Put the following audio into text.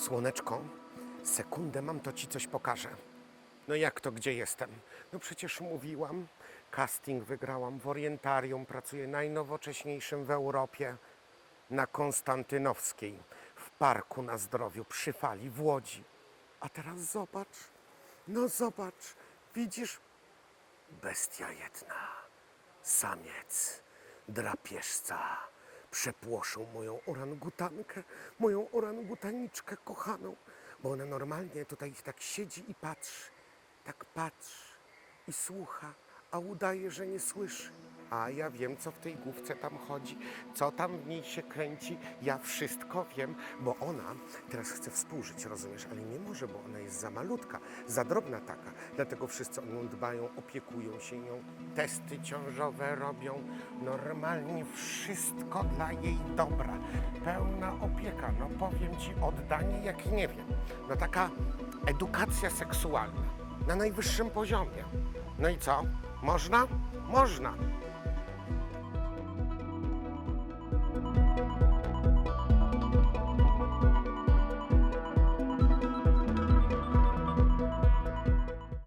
Słoneczko, sekundę mam, to ci coś pokażę. No jak to, gdzie jestem? No przecież mówiłam, casting wygrałam w Orientarium, pracuję najnowocześniejszym w Europie na Konstantynowskiej, w Parku na Zdrowiu, przy fali w Łodzi. A teraz zobacz, no zobacz, widzisz? Bestia jedna, samiec, drapieżca, przepłoszył moją orangutankę, moją orangutaniczkę kochaną, bo ona normalnie tutaj tak siedzi i patrzy, tak patrzy i słucha, a udaje, że nie słyszy. A ja wiem, co w tej główce tam chodzi, co tam w niej się kręci. Ja wszystko wiem, bo ona teraz chce współżyć, rozumiesz, ale nie może, bo ona jest za malutka, za drobna taka. Dlatego wszyscy o nią dbają, opiekują się nią, testy ciążowe robią. Normalnie wszystko dla jej dobra. Pełna opieka, no powiem ci, oddanie jak nie wiem. No taka edukacja seksualna na najwyższym poziomie. No i co? Można? Można.